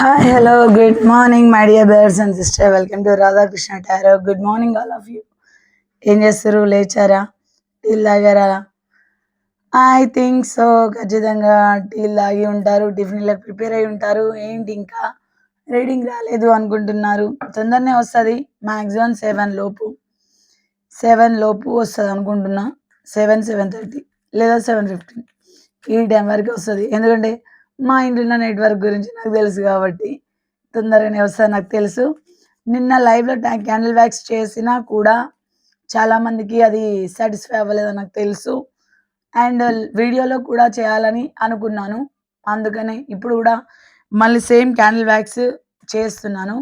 Hi hello good morning my dear brothers and sister welcome to Radhakrishna tarot good morning all of you ఏం చేస్తారు లేచారా? టీల్ తాగారా? I think so ఖచ్చితంగా టీల్ తాగి ఉంటారు టిఫిన్లకు ప్రిపేర్ అయి ఉంటారు. ఏంటి ఇంకా? రీడింగ్ రాలేదు అనుకుంటున్నారు. తొందరనే వస్తుంది. మ్యాక్సిమం సెవెన్ లోపు. సెవెన్ లోపు వస్తుంది అనుకుంటున్నా. సెవెన్ సెవెన్ థర్టీ లేదా సెవెన్ ఫిఫ్టీన్ ఈ టైం వరకు వస్తుంది. ఎందుకంటే మా ఇంట్లో నెట్వర్క్ గురించి నాకు తెలుసు కాబట్టి తొందరగానే వస్తుంది నాకు తెలుసు. నిన్న లైవ్లో ట్యాంక్ క్యాండిల్ వ్యాక్స్ చేసినా కూడా చాలామందికి అది సాటిస్ఫై అవ్వలేదని నాకు తెలుసు. అండ్ వీడియోలో కూడా చేయాలని అనుకున్నాను. అందుకనే ఇప్పుడు కూడా మళ్ళీ సేమ్ క్యాండిల్ వ్యాక్స్ చేస్తున్నాను.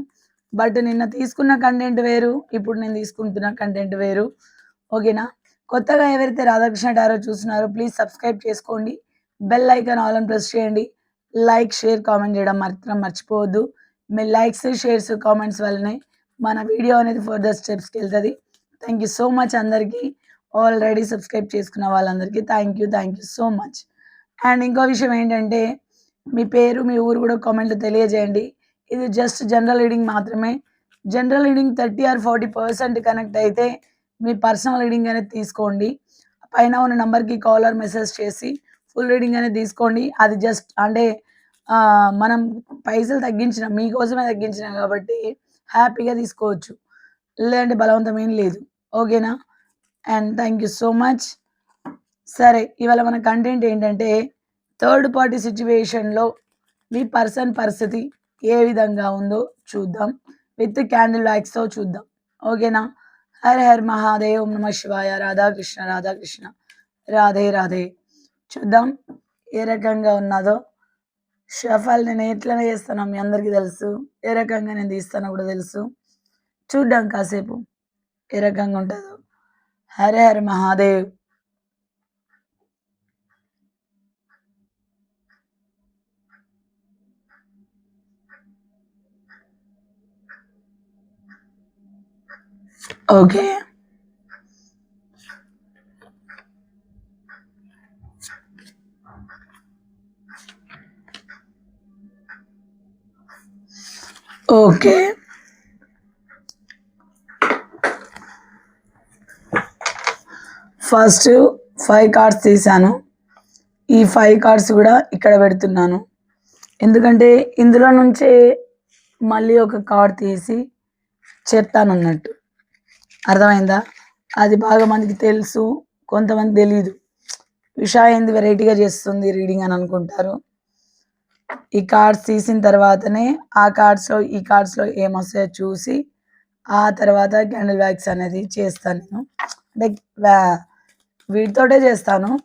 బట్ నిన్న తీసుకున్న కంటెంట్ వేరు ఇప్పుడు నేను తీసుకుంటున్న కంటెంట్ వేరు. ఓకేనా? కొత్తగా ఎవరైతే రాధాకృష్ణ టారో చూస్తున్నారో ప్లీజ్ సబ్స్క్రైబ్ చేసుకోండి. బెల్ ఐకాన్ ఆల్ అని ప్రెస్ చేయండి. లైక్ షేర్ కామెంట్ చేయడం మాత్రం మర్చిపోవద్దు. మీ లైక్స్ షేర్స్ కామెంట్స్ వల్లనే మన వీడియో అనేది ఫర్దర్ స్టెప్స్కి వెళ్తుంది. థ్యాంక్ యూ సో మచ్ అందరికీ. ఆల్రెడీ సబ్స్క్రైబ్ చేసుకున్న వాళ్ళందరికీ thank you thank you so much and ఇంకో విషయం ఏంటంటే మీ పేరు మీ ఊరు కూడా కామెంట్లో తెలియజేయండి. ఇది జస్ట్ జనరల్ రీడింగ్ మాత్రమే. General reading thirty or forty percent connect అయితే మీ పర్సనల్ రీడింగ్ అనేది తీసుకోండి. పైన ఉన్న నెంబర్కి కాల్ ఆర్ మెసేజ్ చేసి ఫుల్ రీడింగ్ అనేది తీసుకోండి. అది జస్ట్ అంటే మనం పైసలు తగ్గించిన మీకోసమే తగ్గించిన కాబట్టి హ్యాపీగా తీసుకోవచ్చు. లేదంటే బలవంతం ఏం లేదు. ఓకేనా? And thank you so much. సరే ఇవాళ మన కంటెంట్ ఏంటంటే థర్డ్ పార్టీ సిచ్యువేషన్లో మీ పర్సన్ పరిస్థితి ఏ విధంగా ఉందో చూద్దాం. విత్ క్యాండిల్ వ్యాక్స్తో చూద్దాం. ఓకేనా? హర్ హర్ మహాదేవ్ నమ శివాయ రాధాకృష్ణ రాధాకృష్ణ. రాధే రాధే. చూద్దాం. ఏ రకంగా ఉన్నదో. షఫాల్ నేను ఎట్లనే చేస్తానో మీ అందరికీ తెలుసు. ఏ రకంగా నేను తీస్తానో కూడా తెలుసు. చూడ్డాం కాసేపు. ఏ రకంగా ఉంటుందో. Hare Hari Mahadev. Okay. Okay. First five cards తీసాను. ఈ ఫైవ్ కార్డ్స్ కూడా ఇక్కడ పెడుతున్నాను. ఎందుకంటే ఇందులో నుంచే మళ్ళీ ఒక కార్డ్ తీసి చెప్తాను అన్నట్టు అర్థమైందా? అది బాగా మందికి తెలుసు కొంతమంది తెలియదు విషా ఏంది వెరైటీగా చేస్తుంది రీడింగ్ అని అనుకుంటారు. ఈ కార్డ్స్ తీసిన తర్వాతనే ఆ కార్డ్స్లో ఈ కార్డ్స్లో ఏమొస్తాయో చూసి ఆ తర్వాత క్యాండిల్ వ్యాక్స్ అనేది చేస్తాను నేను. అంటే వ్యా- వీటితోటే చేస్తాను.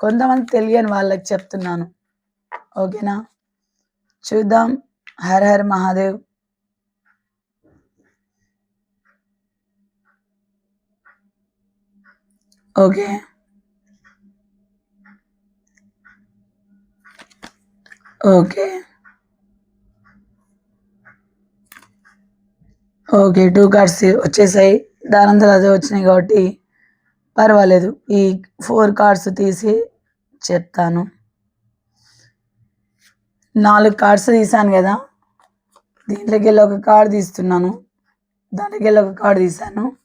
కొంతమంది తెలియని వాళ్ళకి చెప్తున్నాను. ఓకేనా? చూద్దాం. Har Har Mahadev. Okay. Okay. Okay two cards వచ్చేసాయి. దానంతా అదే వచ్చినాయి కాబట్టి పర్వాలేదు. ఈ ఫోర్ కార్డ్స్ తీసి చెప్తాను. నాలుగు కార్డ్స్ తీసాను కదా. దీంట్లోకి వెళ్ళి ఒక కార్డ్ తీస్తున్నాను. దాంట్లోకి వెళ్ళి ఒక కార్డ్ తీసాను.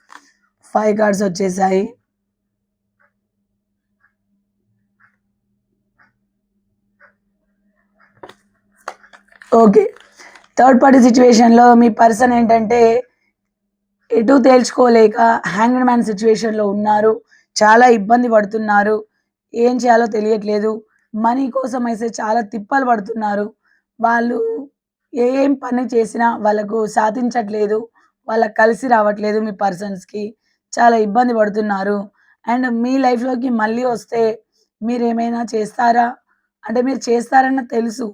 ఫైవ్ కార్డ్స్ వచ్చేసాయి. ఓకే. థర్డ్ పార్టీ సిచ్యువేషన్లో మీ పర్సన్ ఏంటంటే ఎటు తేల్చుకోలేక హ్యాంగ్డ్ మ్యాన్ సిచ్యువేషన్లో ఉన్నారు. చాలా ఇబ్బంది పడుతున్నారు. ఏం చేయాలో తెలియట్లేదు. మనీ కోసం అయితే చాలా తిప్పలు పడుతున్నారు. వాళ్ళు ఏం పని చేసినా వాళ్ళకు సాధించట్లేదు. వాళ్ళకి కలిసి రావట్లేదు మీ పర్సన్స్కి. చాలా ఇబ్బంది పడుతున్నారు. అండ్ మీ లైఫ్లోకి మళ్ళీ వస్తే మీరు ఏమైనా చేస్తారా? అంటే మీరు చేస్తారన్న తెలుసు.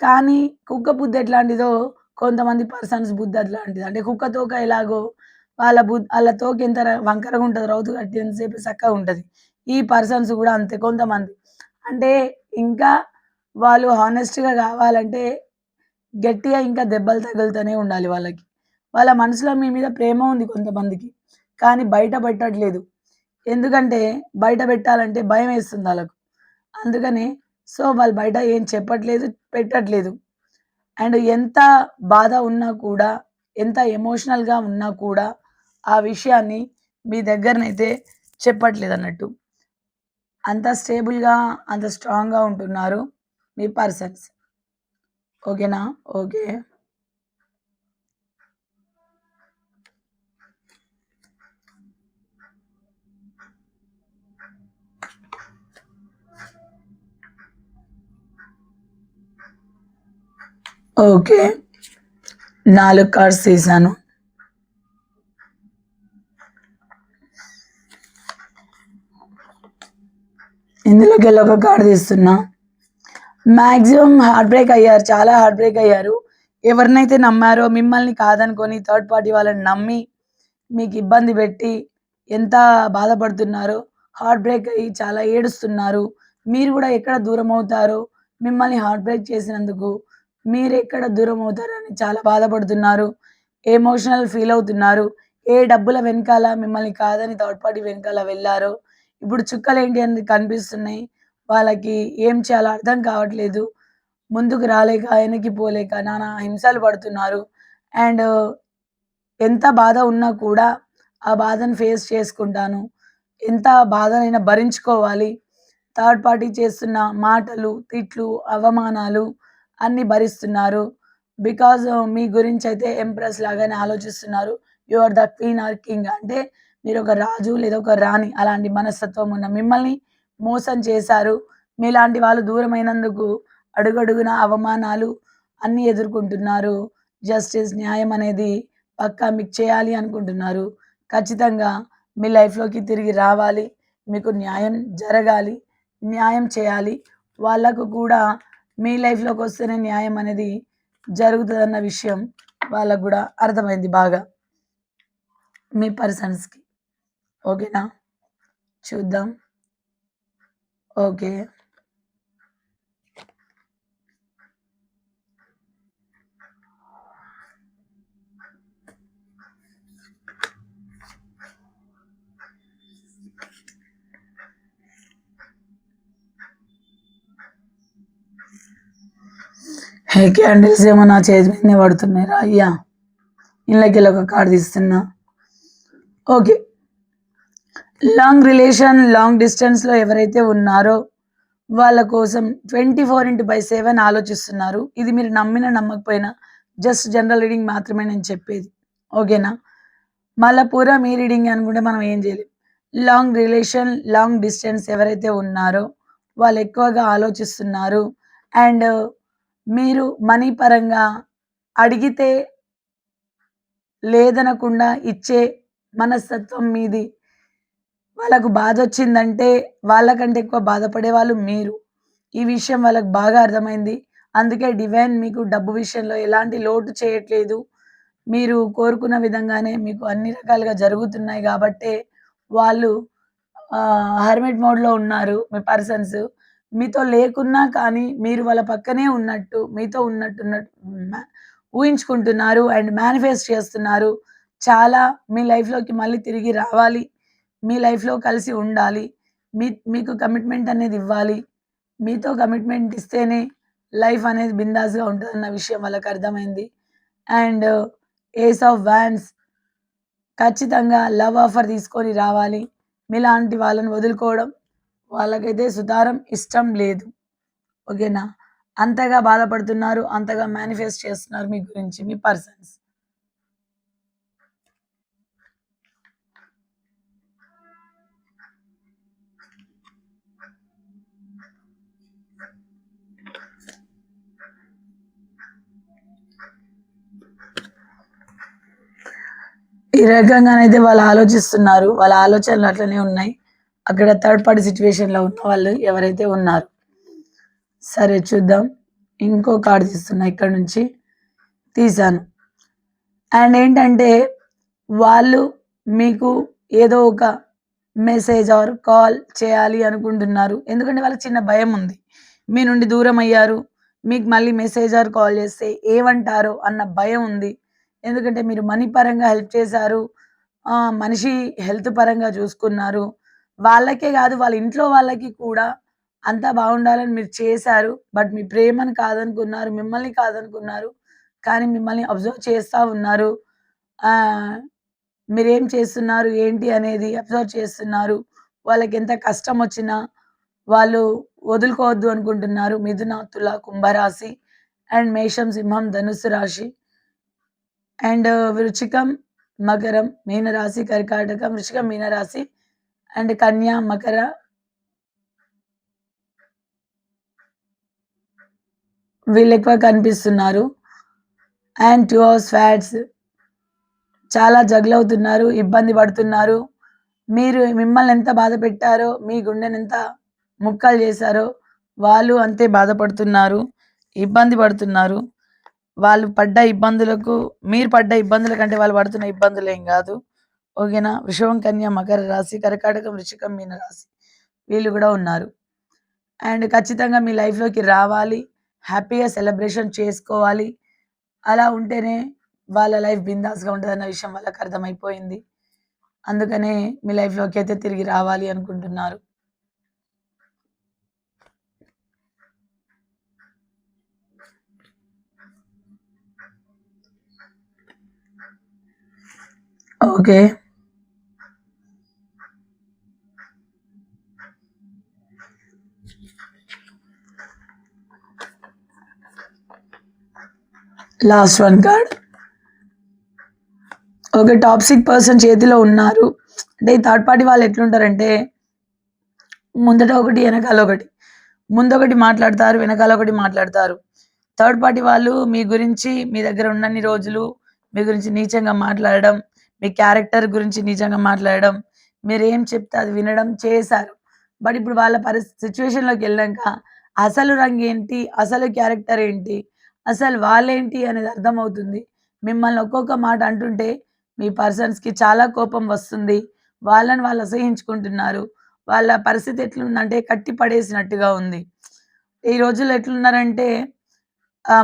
కానీ కుక్క బుద్ధి ఎట్లాంటిదో కొంతమంది పర్సన్స్ బుద్ధి అట్లాంటిది. అంటే కుక్క తోక ఎలాగో వాళ్ళ బుద్ధి వాళ్ళ తోక ఎంత ర- వంకరగా ఉంటుంది రౌతు కట్టి ఎంతసేపు చక్కగా ఉంటుంది. ఈ పర్సన్స్ కూడా అంతే కొంతమంది. అంటే ఇంకా వాళ్ళు హానెస్ట్గా కావాలంటే గట్టిగా ఇంకా దెబ్బలు తగులుతూనే ఉండాలి వాళ్ళకి. వాళ్ళ మనసులో మీ మీద ప్రేమ ఉంది కొంతమందికి కానీ బయట పెట్టట్లేదు. ఎందుకంటే బయట పెట్టాలంటే భయం వేస్తుంది వాళ్ళకు. అందుకని సో వాళ్ళు బయట ఏం చెప్పట్లేదు పెట్టట్లేదు. అండ్ ఎంత బాధ ఉన్నా కూడా ఎంత ఎమోషనల్గా ఉన్నా కూడా ఆ విషయాన్ని మీ దగ్గరనైతే చెప్పట్లేదు అన్నట్టు. అంత స్టేబుల్గా అంత స్ట్రాంగ్గా ఉంటున్నారు మీ పర్సన్స్ ఓకేనా ఓకే ఓకే. నాలుగు కార్డ్స్ తీసాను ఇందులోకి వెళ్ళి ఒక కార్డు తీస్తున్నా. మ్యాక్సిమం హార్ట్ బ్రేక్ అయ్యారు చాలా హార్ట్ బ్రేక్ అయ్యారు. ఎవరినైతే నమ్మారో మిమ్మల్ని కాదనుకొని థర్డ్ పార్టీ వాళ్ళని నమ్మి మీకు ఇబ్బంది పెట్టి ఎంత బాధపడుతున్నారో హార్ట్ బ్రేక్ అయ్యి చాలా ఏడుస్తున్నారు. మీరు కూడా ఎక్కడ దూరం అవుతారో మిమ్మల్ని హార్ట్ బ్రేక్ చేసినందుకు మీరు ఎక్కడ దూరం అవుతారని చాలా బాధపడుతున్నారు ఎమోషనల్ ఫీల్ అవుతున్నారు. ఏ డబ్బుల వెనకాల మిమ్మల్ని కాదని థర్డ్ పార్టీ వెనకాల వెళ్ళారో ఇప్పుడు చుక్కలు ఏంటి అని కనిపిస్తున్నాయి. వాళ్ళకి ఏం చేయాలో అర్థం కావట్లేదు. ముందుకు రాలేక వెనక్కి పోలేక నానా హింసలు పడుతున్నారు. అండ్ ఎంత బాధ ఉన్నా కూడా ఆ బాధను ఫేస్ చేసుకుంటాను. ఎంత బాధనైనా భరించుకోవాలి. థర్డ్ పార్టీ చేస్తున్న మాటలు తిట్లు అవమానాలు అన్ని భరిస్తున్నారు. బికాజ్ uh, మీ గురించి అయితే ఎంప్రెస్ లాగానే ఆలోచిస్తున్నారు. You are the queen or king అంటే మీరు ఒక రాజు లేదా ఒక రాణి అలాంటి మనస్తత్వం ఉన్న మిమ్మల్ని మోసం చేశారు. మీలాంటి వాళ్ళు దూరమైనందుకు అడుగడుగున అవమానాలు అన్నీ ఎదుర్కొంటున్నారు. జస్టిస్ న్యాయం అనేది పక్కా మీకు చేయాలి అనుకుంటున్నారు. ఖచ్చితంగా మీ లైఫ్లోకి తిరిగి రావాలి. మీకు న్యాయం జరగాలి. న్యాయం చేయాలి. వాళ్ళకు కూడా మీ లైఫ్లోకి వస్తేనే న్యాయం అనేది జరుగుతుందన్న విషయం వాళ్ళకు కూడా అర్థమైంది బాగా. మీ పర్సన్స్కి ఓకేనా చూద్దాం. ఓకే హే క్యాండిల్స్ ఏమో నా చేతి మీదనే పడుతున్నాయి రా అయ్యా. ఇళ్ళకి ఒక కార్డు తీస్తున్నా. ఓకే లాంగ్ రిలేషన్ లాంగ్ డిస్టెన్స్లో ఎవరైతే ఉన్నారో వాళ్ళ కోసం twenty four into by seven ఆలోచిస్తున్నారు. ఇది మీరు నమ్మిన నమ్మకపోయినా జస్ట్ జనరల్ రీడింగ్ మాత్రమే నేను చెప్పేది. ఓకేనా మళ్ళీ పూరా మీ రీడింగ్ అనుకుంటే మనం ఏం చేయలేం. లాంగ్ రిలేషన్ లాంగ్ డిస్టెన్స్ ఎవరైతే ఉన్నారో వాళ్ళు ఎక్కువగా ఆలోచిస్తున్నారు. అండ్ మీరు మనీ పరంగా అడిగితే లేదనకుండా ఇచ్చే మనస్తత్వం మీది. వాళ్ళకు బాధ వచ్చిందంటే వాళ్ళకంటే ఎక్కువ బాధపడే వాళ్ళు మీరు. ఈ విషయం వాళ్ళకు బాగా అర్థమైంది. అందుకే డివైన్ మీకు డబ్బు విషయంలో ఎలాంటి లోటు చేయట్లేదు. మీరు కోరుకున్న విధంగానే మీకు అన్ని రకాలుగా జరుగుతున్నాయి కాబట్టే వాళ్ళు హర్మిట్ మోడ్లో ఉన్నారు మీ పర్సన్స్. మీతో లేకున్నా కానీ మీరు వాళ్ళ పక్కనే ఉన్నట్టు మీతో ఉన్నట్టు ఊహించుకుంటున్నారు అండ్ మేనిఫెస్ట్ చేస్తున్నారు. చాలా మీ లైఫ్లోకి మళ్ళీ తిరిగి రావాలి. మీ లైఫ్లో కలిసి ఉండాలి. మీ మీకు కమిట్మెంట్ అనేది ఇవ్వాలి. మీతో కమిట్మెంట్ ఇస్తేనే లైఫ్ అనేది బిందాస్గా ఉంటుందన్న విషయం వాళ్ళకి అర్థమైంది. అండ్ ఏస్ ఆఫ్ వ్యాన్స్ ఖచ్చితంగా లవ్ ఆఫర్ తీసుకొని రావాలి. మీలాంటి వాళ్ళని వదులుకోవడం వాళ్ళకైతే సుతారం ఇష్టం లేదు. ఓకేనా? అంతగా బాధపడుతున్నారు అంతగా మేనిఫెస్ట్ చేస్తున్నారు మీ గురించి మీ పర్సన్స్ ఈ రకంగానైతే వాళ్ళు ఆలోచిస్తున్నారు వాళ్ళ ఆలోచనలు అట్లనే ఉన్నాయి. అక్కడ థర్డ్ పార్టీ సిచ్యువేషన్లో ఉన్న వాళ్ళు ఎవరైతే ఉన్నారు. సరే చూద్దాం. ఇంకో కార్డు తీస్తున్నా ఇక్కడ నుంచి. తీసాను అండ్ ఏంటంటే వాళ్ళు మీకు ఏదో ఒక మెసేజ్ ఆర్ కాల్ చేయాలి అనుకుంటున్నారు. ఎందుకంటే వాళ్ళకి చిన్న భయం ఉంది. మీ నుండి దూరం అయ్యారు. మీకు మళ్ళీ మెసేజ్ ఆర్ కాల్ చేస్తే ఏమంటారో అన్న భయం ఉంది. ఎందుకంటే మీరు మనీ పరంగా హెల్ప్ చేశారు. మనిషి హెల్త్ పరంగా చూసుకున్నారు. వాళ్ళకే కాదు వాళ్ళ ఇంట్లో వాళ్ళకి కూడా అంతా బాగుండాలని మీరు చేశారు. బట్ మీ ప్రేమను కాదనుకున్నారు. మిమ్మల్ని కాదనుకున్నారు. కానీ మిమ్మల్ని అబ్జర్వ్ చేస్తూ ఉన్నారు. మీరేం చేస్తున్నారు? ఏంటి? అనేది అబ్జర్వ్ చేస్తున్నారు. వాళ్ళకి ఎంత కష్టం వచ్చినా వాళ్ళు వదులుకోవద్దు అనుకుంటున్నారు. మిథున, తుల, కుంభరాశి అండ్ మేషం, సింహం, ధనుసు రాశి అండ్ వృచికం మకరం, మీనరాశి, కర్కాటకం, వృచికం మీనరాశి అండ్ కన్యా మకర వీళ్ళు ఎక్కువ కనిపిస్తున్నారు. అండ్ టూ అవర్స్ ఫ్యాట్స్ చాలా జగలవుతున్నారు. ఇబ్బంది పడుతున్నారు. మీరు మిమ్మల్ని ఎంత బాధ పెట్టారో, మీ గుండెనెంత ముక్కలు చేశారో, వాళ్ళు అంతే బాధపడుతున్నారు. ఇబ్బంది పడుతున్నారు. వాళ్ళు పడ్డ ఇబ్బందులకు మీరు పడ్డ ఇబ్బందుల కంటే వాళ్ళు పడుతున్న ఇబ్బందులేం కాదు ఓకేనా? వృషభం, కన్య, మకర రాశి, కర్కాటకం, వృషికం మీన రాశి వీళ్ళు కూడా ఉన్నారు. అండ్ ఖచ్చితంగా మీ లైఫ్‌లోకి రావాలి. హ్యాపీగా సెలబ్రేషన్ చేసుకోవాలి. అలా ఉంటేనే వాళ్ళ లైఫ్ బిందాస్‌గా ఉంటుందన్న విషయం వాళ్ళకి అర్థమైపోయింది. అందుకనే మీ లైఫ్‌లోకి అయితే తిరిగి రావాలి అనుకుంటున్నారు. Okay. Last one card. Okay. టాప్సిక్ person చేతిలో ఉన్నారు. అంటే ఈ థర్డ్ పార్టీ వాళ్ళు ఎట్లుంటారంటే ముందట ఒకటి, వెనకాల ఒకటి. ముందొకటి మాట్లాడతారు. వెనకాల ఒకటి మాట్లాడతారు. థర్డ్ పార్టీ వాళ్ళు మీ గురించి మీ దగ్గర ఉన్నన్ని రోజులు మీ గురించి నీచంగా మాట్లాడడం, మీ క్యారెక్టర్ గురించి నీచంగా మాట్లాడడం, మీరేం చెప్తే అది వినడం చేశారు. బట్ ఇప్పుడు వాళ్ళ పరిస్థితి సిచ్యువేషన్లోకి వెళ్ళాక అసలు రంగు ఏంటి అసలు క్యారెక్టర్ ఏంటి? అసలు వాళ్ళేంటి అనేది అర్థమవుతుంది. మిమ్మల్ని ఒక్కొక్క మాట అంటుంటే మీ పర్సన్స్‌కి చాలా కోపం వస్తుంది. వాళ్ళని వాళ్ళు అసహించుకుంటున్నారు వాళ్ళ పరిస్థితి ఎట్లుందంటే కట్టి పడేసినట్టుగా ఉంది. ఈ రోజుల్లో ఎట్లున్నారంటే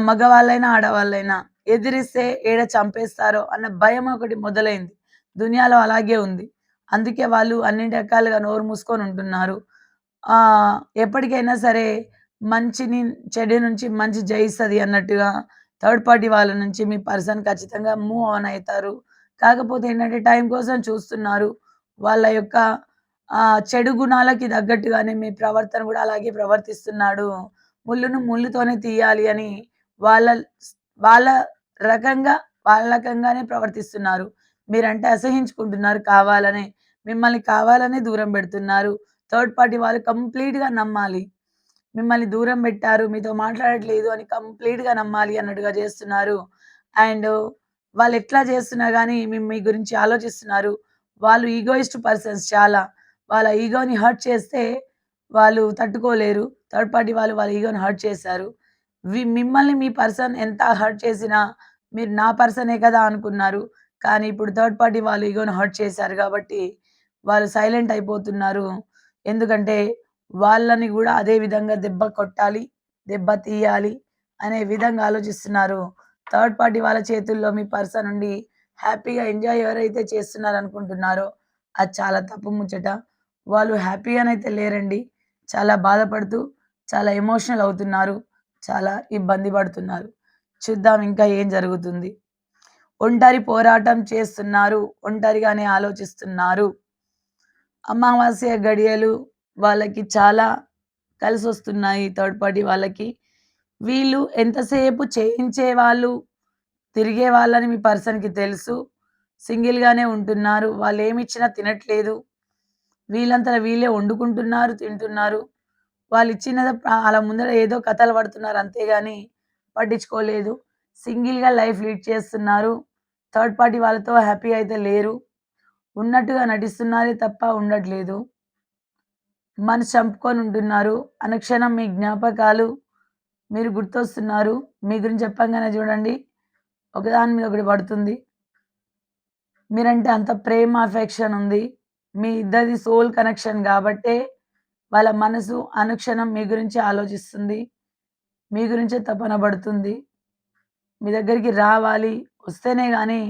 మగవాళ్ళైనా, ఆడవాళ్ళైనా ఎదిరిస్తే ఏడ చంపేస్తారో అన్న భయం ఒకటి మొదలైంది. దునియాలో అలాగే ఉంది. అందుకే వాళ్ళు అన్ని రకాలుగా నోరు మూసుకొని ఉంటున్నారు. ఎప్పటికైనా సరే మంచిని చెడు నుంచి మంచి జయిస్తుంది అన్నట్టుగా థర్డ్ పార్టీ వాళ్ళ నుంచి మీ పర్సన్ ఖచ్చితంగా మూవ్ ఆన్ అవుతారు కాకపోతే ఏంటంటే టైం కోసం చూస్తున్నారు. వాళ్ళ యొక్క చెడు గుణాలకి తగ్గట్టుగానే మీ ప్రవర్తన కూడా అలాగే ప్రవర్తిస్తున్నాడు. ముల్లును ముళ్ళుతోనే తీయాలి అని వాళ్ళ వాళ్ళ రకంగా వాళ్ళ రకంగానే ప్రవర్తిస్తున్నారు. మీరంటే అసహించుకుంటున్నారు కావాలనే. మిమ్మల్ని కావాలనే దూరం పెడుతున్నారు. థర్డ్ పార్టీ వాళ్ళు కంప్లీట్‌గా నమ్మాలి. మిమ్మల్ని దూరం పెట్టారు. మీతో మాట్లాడట్లేదు అని కంప్లీట్‌గా నమ్మాలి అన్నట్టుగా చేస్తున్నారు. అండ్ వాళ్ళు ఎట్లా చేస్తున్నా కానీ మేము మీ గురించి ఆలోచిస్తున్నారు. వాళ్ళు ఈగోయిస్ట్ పర్సన్స్ చాలా. వాళ్ళ ఈగోని హర్ట్ చేస్తే వాళ్ళు తట్టుకోలేరు. థర్డ్ పార్టీ వాళ్ళు వాళ్ళ ఈగోని హర్ట్ చేశారు. మిమ్మల్ని మీ పర్సన్ ఎంత హర్ట్ చేసినా మీరు నా పర్సనే కదా అనుకున్నారు. కానీ ఇప్పుడు థర్డ్ పార్టీ వాళ్ళు ఈగోని హర్ట్ చేశారు కాబట్టి వాళ్ళు సైలెంట్ అయిపోతున్నారు. ఎందుకంటే వాళ్ళని కూడా అదే విధంగా దెబ్బ కొట్టాలి, దెబ్బ తీయాలి అనే విధంగా ఆలోచిస్తున్నారు. థర్డ్ పార్టీ వాళ్ళ చేతుల్లో మీ పర్సన్ ఉండి హ్యాపీగా ఎంజాయ్ ఎవరైతే చేస్తున్నారు అనుకుంటున్నారో అది చాలా తప్పు ముచ్చట. వాళ్ళు హ్యాపీగానైతే లేరండి. చాలా బాధపడుతూ, చాలా ఎమోషనల్ అవుతున్నారు. చాలా ఇబ్బంది పడుతున్నారు. చూద్దాం ఇంకా ఏం జరుగుతుంది. ఒంటరి పోరాటం చేస్తున్నారు. ఒంటరిగానే ఆలోచిస్తున్నారు. అమావాస్య గడియలు వాళ్ళకి చాలా కలిసి వస్తున్నాయి థర్డ్ పార్టీ వాళ్ళకి. వీళ్ళు ఎంతసేపు చేయించే వాళ్ళు తిరిగే వాళ్ళని మీ పర్సన్‌కి తెలుసు. సింగిల్‌గానే ఉంటున్నారు. వాళ్ళు ఏమిచ్చినా తినట్లేదు. వీళ్ళంతా వీళ్ళే వండుకుంటున్నారు, తింటున్నారు. వాళ్ళిచ్చినది ఆహ్, వాళ్ళ ముందర ఏదో కథలు పడుతున్నారు అంతేగాని పట్టించుకోలేదు. సింగిల్‌గా లైఫ్ లీడ్ చేస్తున్నారు. థర్డ్ పార్టీ వాళ్ళతో హ్యాపీ అయితే లేరు. ఉన్నట్టుగా నటిస్తున్నారే తప్ప ఉండట్లేదు. మనసు చంపుకొని ఉంటున్నారు. అనుక్షణం మీ జ్ఞాపకాలు మీరు గుర్తొస్తున్నారు. మీ గురించి చెప్పంగానే చూడండి ఒకదాని మీద ఒకటి పడుతుంది. మీరంటే అంత ప్రేమ, అఫెక్షన్ ఉంది. మీ ఇద్దరిది సోల్ కనెక్షన్ కాబట్టే వాళ్ళ మనసు అనుక్షణం మీ గురించి ఆలోచిస్తుంది. మీ గురించే తపన పడుతుంది. మీ దగ్గరికి రావాలి. వస్తేనే కానీ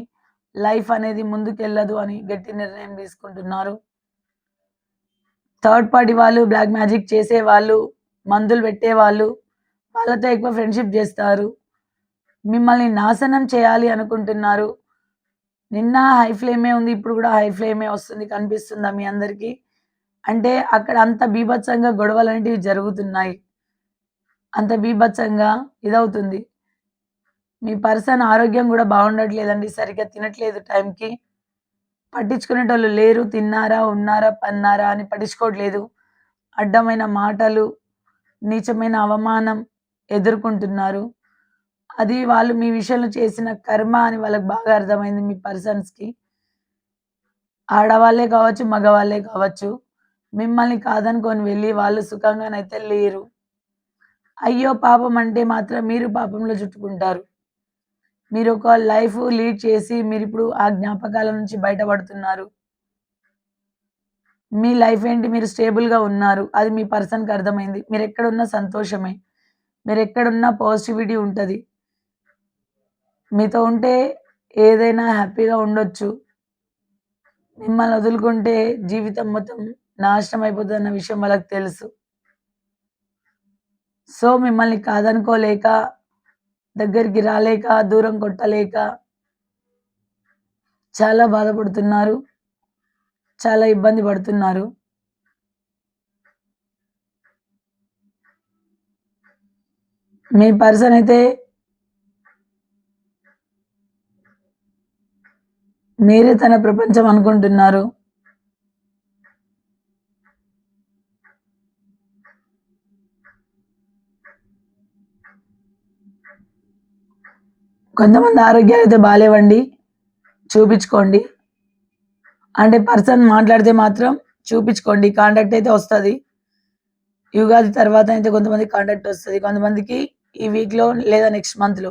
లైఫ్ అనేది ముందుకెళ్ళదు అని గట్టి నిర్ణయం తీసుకుంటున్నారు. థర్డ్ పార్టీ వాళ్ళు బ్లాక్ మ్యాజిక్ చేసే వాళ్ళు మందులు పెట్టేవాళ్ళు వాళ్ళతో ఎక్కువ ఫ్రెండ్షిప్ చేస్తారు. మిమ్మల్ని నాశనం చేయాలి అనుకుంటున్నారు. నిన్న హై ఫ్లేమే ఉంది ఇప్పుడు కూడా హై ఫ్లేమే వస్తుంది కనిపిస్తుందా మీ అందరికీ? అంటే అక్కడ అంత బీభత్సంగా గొడవలు అనేటివి జరుగుతున్నాయి. అంత బీభత్సంగా ఇదవుతుంది. మీ పర్సన్ ఆరోగ్యం కూడా బాగుండట్లేదండి సరిగ్గా తినట్లేదు టైంకి. పట్టించుకునేటోళ్ళు లేరు తిన్నారా ఉన్నారా పన్నారా అని పట్టించుకోవట్లేదు. అడ్డమైన మాటలు నీచమైన అవమానం ఎదుర్కొంటున్నారు. అది వాళ్ళు మీ విషయంలో చేసిన కర్మ అని వాళ్ళకి బాగా అర్థమైంది మీ పర్సన్స్కి. ఆడవాళ్ళే కావచ్చు మగవాళ్ళే కావచ్చు మిమ్మల్ని కాదనుకొని వెళ్ళి వాళ్ళు సుఖంగానైతే లేరు. అయ్యో పాపం అంటే మాత్రం మీరు పాపంలో చుట్టుకుంటారు. మీరు ఒక లైఫ్ లీడ్ చేసి మీరు ఇప్పుడు ఆ జ్ఞాపకాల నుంచి బయటపడుతున్నారు. మీ లైఫ్ ఏంటి? మీరు స్టేబుల్గా ఉన్నారు. అది మీ పర్సన్కి అర్థమైంది. మీరు ఎక్కడున్నా సంతోషమే. మీరు ఎక్కడున్నా పాజిటివిటీ ఉంటుంది. మీతో ఉంటే ఏదైనా హ్యాపీగా ఉండొచ్చు. మిమ్మల్ని వదులుకుంటే జీవితం మొత్తం నాశనం అయిపోతుంది అన్న విషయం వాళ్ళకి తెలుసు. సో మిమ్మల్ని కాదనుకోలేక దగ్గరికి రాలేక దూరం కొట్టలేక చాలా బాధపడుతున్నారు. చాలా ఇబ్బంది పడుతున్నారు. మీ పర్సన్ అయితే మీరే తన ప్రపంచం అనుకుంటున్నారు. కొంతమంది ఆరోగ్యాలు అయితే బాగాలేవండి చూపించుకోండి. అంటే పర్సన్ మాట్లాడితే మాత్రం చూపించుకోండి. కాంటాక్ట్ అయితే వస్తుంది. యుగాది తర్వాత అయితే కొంతమంది కాంటాక్ట్ వస్తుంది. కొంతమందికి ఈ వీక్లో లేదా నెక్స్ట్ మంత్లో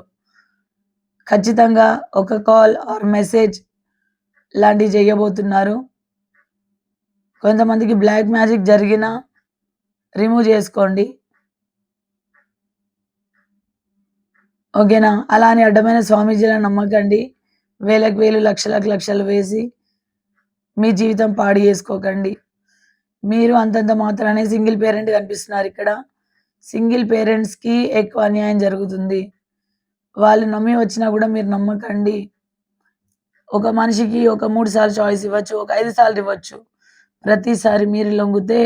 ఖచ్చితంగా ఒక కాల్ ఆర్ మెసేజ్ లాంటివి చేయబోతున్నారు. కొంతమందికి బ్లాక్ మ్యాజిక్ జరిగిన రిమూవ్ చేసుకోండి. ఓకేనా? అలా అని అడ్డమైన స్వామీజీలను నమ్మకండి. వేలకు వేలు లక్షలకు లక్షలు వేసి మీ జీవితం పాడు చేసుకోకండి. మీరు అంతంత మాత్రానే సింగిల్ పేరెంట్ కనిపిస్తున్నారు ఇక్కడ. సింగిల్ పేరెంట్స్కి ఎక్కువ అన్యాయం జరుగుతుంది. వాళ్ళు నమ్మి వచ్చినా కూడా మీరు నమ్మకండి. ఒక మనిషికి ఒక మూడు సార్లు చాయిస్ ఇవ్వచ్చు ఒక ఐదు సార్లు ఇవ్వచ్చు. ప్రతిసారి మీరు లొంగితే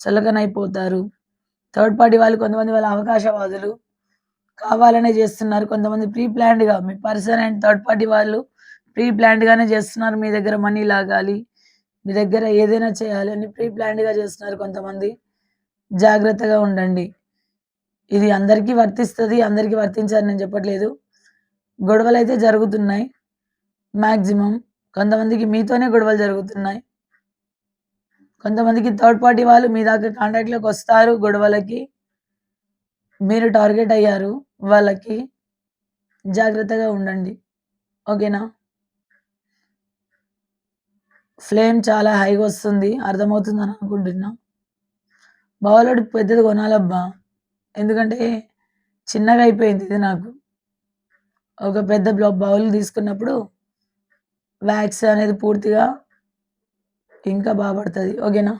చులకనైపోతారు థర్డ్ పార్టీ వాళ్ళు కొంతమంది వాళ్ళ అవకాశవాదులు. కావాలనే చేస్తున్నారు. కొంతమంది ప్రీ ప్లాన్డ్గా మీ పర్సన్ అండ్ థర్డ్ పార్టీ వాళ్ళు ప్రీ ప్లాన్డ్గానే చేస్తున్నారు. మీ దగ్గర మనీ లాగాలి మీ దగ్గర ఏదైనా చేయాలి అని ప్రీ ప్లాన్డ్గా చేస్తున్నారు కొంతమంది. జాగ్రత్తగా ఉండండి. ఇది అందరికీ వర్తిస్తుంది అందరికీ వర్తించారు నేను చెప్పట్లేదు. గొడవలు అయితే జరుగుతున్నాయి. మ్యాక్సిమం కొంతమందికి మీతోనే గొడవలు జరుగుతున్నాయి. కొంతమందికి థర్డ్ పార్టీ వాళ్ళు మీ దాకా కాంటాక్ట్లోకి వస్తారు గొడవలకి. మీరు టార్గెట్ అయ్యారు. వాళ్ళకి జాగ్రత్తగా ఉండండి. ఓకేనా? ఫ్లేమ్ చాలా హైగా వస్తుంది. అర్థమవుతుందని అనుకుంటున్నా. బౌలర్ పెద్దది కొనాలబ్బా. ఎందుకంటే చిన్నగా అయిపోయింది ఇది నాకు. ఒక పెద్ద బౌల్ తీసుకున్నప్పుడు వ్యాక్స్ అనేది పూర్తిగా ఇంకా బాగుపడుతుంది ఓకేనా?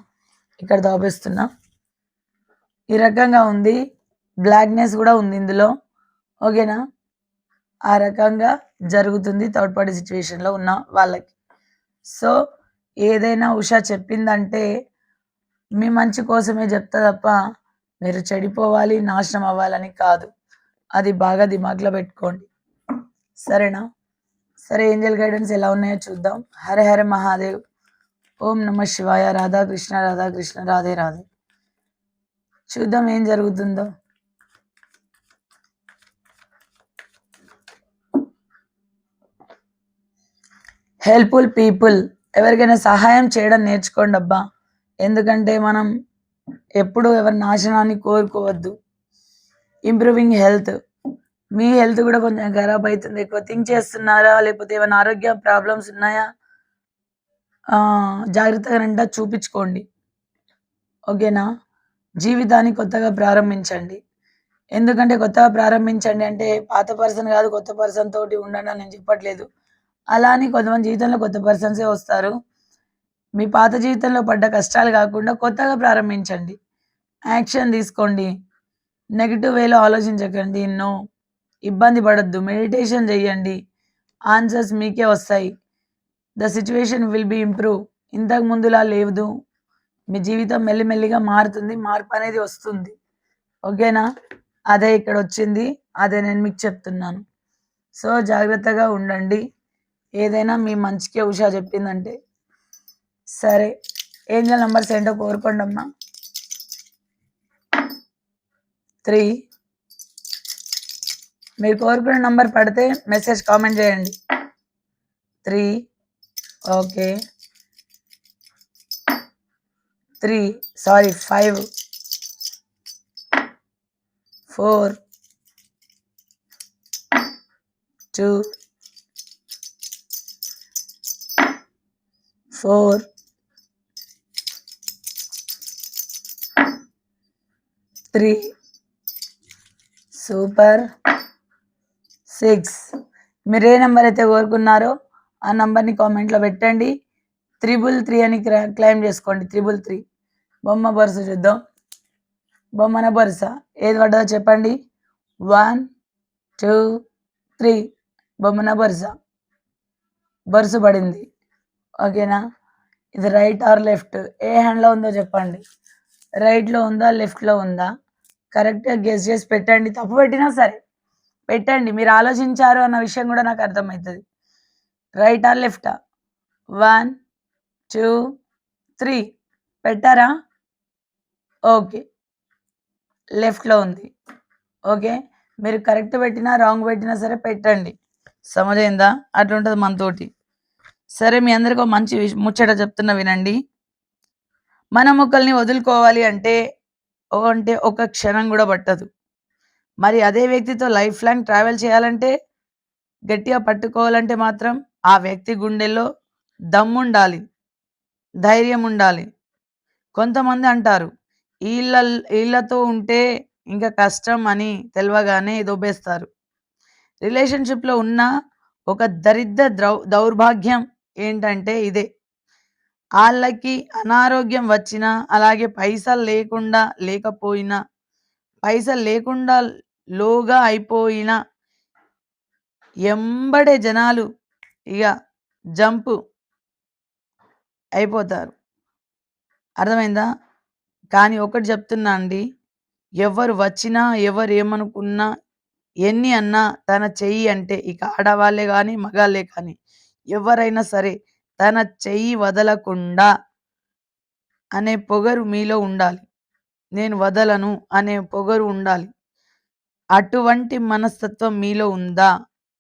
ఇక్కడ దాపేస్తున్నా ఈ రకంగా ఉంది. బ్లాక్నెస్ కూడా ఉంది ఇందులో. ఓకేనా? ఆ రకంగా జరుగుతుంది థర్డ్ పార్టీ సిచ్యువేషన్లో ఉన్న వాళ్ళకి. సో ఏదైనా ఉషా చెప్పిందంటే మీ మంచి కోసమే చెప్తా తప్ప మీరు చెడిపోవాలి నాశనం అవ్వాలని కాదు. అది బాగా దిమాగ్లో పెట్టుకోండి. సరేనా? సరే ఏంజల్ గైడెన్స్ ఎలా ఉన్నాయో చూద్దాం. హరే హరే మహాదేవ్. ఓం నమ శివాయ. రాధాకృష్ణ రాధాకృష్ణ రాధే రాధే. చూద్దాం ఏం జరుగుతుందో. Helpful people. ఎవరికైనా సహాయం చేయడం నేర్చుకోండి అబ్బా. ఎందుకంటే మనం ఎప్పుడు ఎవరి నాశనాన్ని కోరుకోవద్దు. Improving health. మీ హెల్త్ కూడా కొంచెం ఖరాబ్ అవుతుంది ఎక్కువ థింక్ చేస్తున్నారా? లేకపోతే ఏమైనా ఆరోగ్య ప్రాబ్లమ్స్ ఉన్నాయా? జాగ్రత్తగా నిండా చూపించుకోండి. ఓకేనా? జీవితాన్ని కొత్తగా ప్రారంభించండి. ఎందుకంటే కొత్తగా ప్రారంభించండి అంటే పాత పర్సన్ కాదు కొత్త పర్సన్ తోటి ఉండండి నేను చెప్పట్లేదు. అలా అని కొంతమంది జీవితంలో కొత్త పర్సన్సే వస్తారు. మీ పాత జీవితంలో పడ్డ కష్టాలు కాకుండా కొత్తగా ప్రారంభించండి. యాక్షన్ తీసుకోండి. నెగిటివ్ వేలో ఆలోచించకండి. నో ఇబ్బంది పడద్దు. మెడిటేషన్ చేయండి. ఆన్సర్స్ మీకే వస్తాయి. The situation will be improve ఇంతకు ముందులా లేదు. మీ జీవితం మెల్లిమెల్లిగా మారుతుంది. మార్పు అనేది వస్తుంది. ఓకేనా? అదే ఇక్కడ వచ్చింది. అదే నేను మీకు చెప్తున్నాను. సో జాగ్రత్తగా ఉండండి. ఏదైనా మీ మంచికే ఉషా చెప్పిందంటే. సరే ఏంజల్ నంబర్స్ ఏంటో కోరుకోండి అమ్మా. త్రీ. మీరు కోరుకున్న నంబర్ పడితే మెసేజ్ కామెంట్ చేయండి. Three. Okay. Three. Sorry five. Four. Two. Four. Three. Super. Six. మీరు ఏ నెంబర్ అయితే కోరుకున్నారో ఆ నెంబర్ని కామెంట్లో పెట్టండి. త్రిబుల్ త్రీ అని క్లైమ్ చేసుకోండి. Triple three. బొమ్మ బరుస చూద్దాం. బొమ్మన బరుస. ఏది పడ్డదో చెప్పండి. One two three. బొమ్మన బరుస. బరుసు పడింది. ఓకేనా? ఇది రైట్ ఆర్ లెఫ్ట్ ఏ హ్యాండ్లో ఉందో చెప్పండి. రైట్లో ఉందా లెఫ్ట్లో ఉందా? కరెక్ట్గా గెస్ చేసి పెట్టండి. తప్పు పెట్టినా సరే పెట్టండి. మీరు ఆలోచించారు అన్న విషయం కూడా నాకు అర్థమవుతుంది. రైటా లెఫ్టా వన్ టూ త్రీ పెట్టారా? ఓకే లెఫ్ట్లో ఉంది. ఓకే మీరు కరెక్ట్ పెట్టినా రాంగ్ పెట్టినా సరే పెట్టండి. సమజైందా? అట్లుంటుంది మనతోటి. సరే మీ అందరికీ మంచి ముచ్చట చెప్తున్నా వినండి. మన మొక్కల్ని వదులుకోవాలి అంటే అంటే ఒక క్షణం కూడా పట్టదు. మరి అదే వ్యక్తితో లైఫ్ లాంగ్ ట్రావెల్ చేయాలంటే గట్టిగా పట్టుకోవాలంటే మాత్రం ఆ వ్యక్తి గుండెల్లో దమ్ముండాలి ధైర్యం ఉండాలి. కొంతమంది అంటారు వీళ్ళ వీళ్ళతో ఉంటే ఇంకా కష్టం అని తెలియగానే దొబ్బేస్తారు. రిలేషన్షిప్లో ఉన్న ఒక దరిద్ర ద్రౌ దౌర్భాగ్యం ఏంటంటే ఇదే. వాళ్ళకి అనారోగ్యం వచ్చినా అలాగే పైసలు లేకుండా లేకపోయినా పైసలు లేకుండా లోగా అయిపోయినా ఎంబడే జనాలు ఇక జంపు అయిపోతారు. అర్థమైందా? కానీ ఒకటి చెప్తున్నా అండి. ఎవరు వచ్చినా ఎవరు ఏమనుకున్నా ఎన్ని అన్నా తన చెయ్యి అంటే ఇక ఆడవాళ్ళే కానీ మగాళ్ళే కానీ ఎవరైనా సరే తన చెయ్యి వదలకుండా అనే పొగరు మీలో ఉండాలి. నేను వదలను అనే పొగరు ఉండాలి. అటువంటి మనస్తత్వం మీలో ఉందా?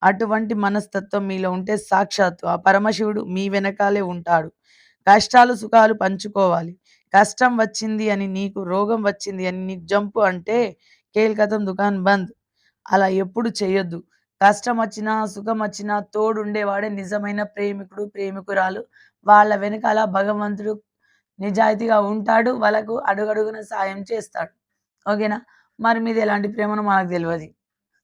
అటువంటి మనస్తత్వం మీలో ఉంటే సాక్షాత్తు ఆ పరమశివుడు మీ వెనకాలే ఉంటాడు. కష్టాలు సుఖాలు పంచుకోవాలి. కష్టం వచ్చింది అని నీకు రోగం వచ్చింది అని నీకు జంపు అంటే కేల్కతం దుకాన్ బంద్. అలా ఎప్పుడు చేయొద్దు. కష్టం వచ్చినా సుఖం వచ్చినా తోడుండేవాడే నిజమైన ప్రేమికుడు ప్రేమికురాలు. వాళ్ళ వెనకాల భగవంతుడు నిజాయితీగా ఉంటాడు వాళ్ళకు అడుగడుగున సాయం చేస్తాడు. ఓకేనా? మరి మీద ఎలాంటి ప్రేమను మనకు తెలియదు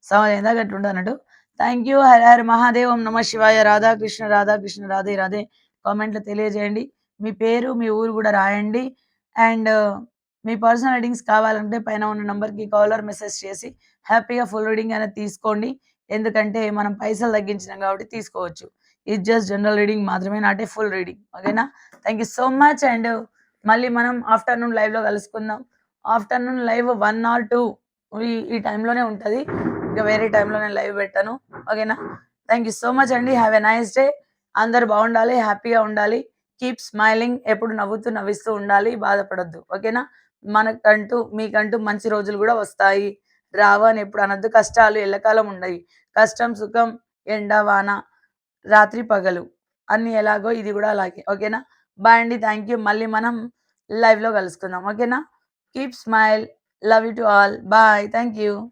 సమయం గట్లుండదు అన్నట్టు? థ్యాంక్ యూ హర హర మహాదేవం నమ శివాయ రాధాకృష్ణ రాధాకృష్ణ రాధే రాధే కామెంట్లో తెలియజేయండి. మీ పేరు మీ ఊరు కూడా రాయండి. అండ్ uh, మీ పర్సనల్ రీడింగ్స్ కావాలంటే పైన ఉన్న నెంబర్కి కాలర్ మెసేజ్ చేసి హ్యాపీగా ఫుల్ రీడింగ్ అనేది తీసుకోండి. ఎందుకంటే మనం పైసలు తగ్గించినాం కాబట్టి తీసుకోవచ్చు. ఇది జస్ట్ జనరల్ రీడింగ్ మాత్రమే నాటే ఫుల్ రీడింగ్ ఓకేనా thank you so much and మళ్ళీ మనం ఆఫ్టర్నూన్ లైవ్లో కలుసుకుందాం. Afternoon live one or two ఈ ఈ టైంలోనే ఉంటుంది. ఇంకా వేరే టైంలో నేను లైవ్ పెట్టాను. ఓకేనా థ్యాంక్ యూ సో మచ్ అండి. హ్యావ్ ఎ నైస్ డే అందరు బాగుండాలి హ్యాపీగా ఉండాలి. కీప్ స్మైలింగ్ ఎప్పుడు నవ్వుతూ నవ్విస్తూ ఉండాలి. బాధపడద్దు. ఓకేనా మనకంటూ మీకంటూ మంచి రోజులు కూడా వస్తాయి. రావని ఎప్పుడు అనద్దు. కష్టాలు ఎల్లకాలం ఉండయి. కష్టం సుఖం ఎండ వాన రాత్రి పగలు అన్ని ఎలాగో ఇది కూడా అలాగే. ఓకేనా? బాయ్ అండి. Thank you. మళ్ళీ మనం లైవ్లో కలుసుకుందాం. ఓకేనా? Keep smile. Love you to all. Bye. Thank you.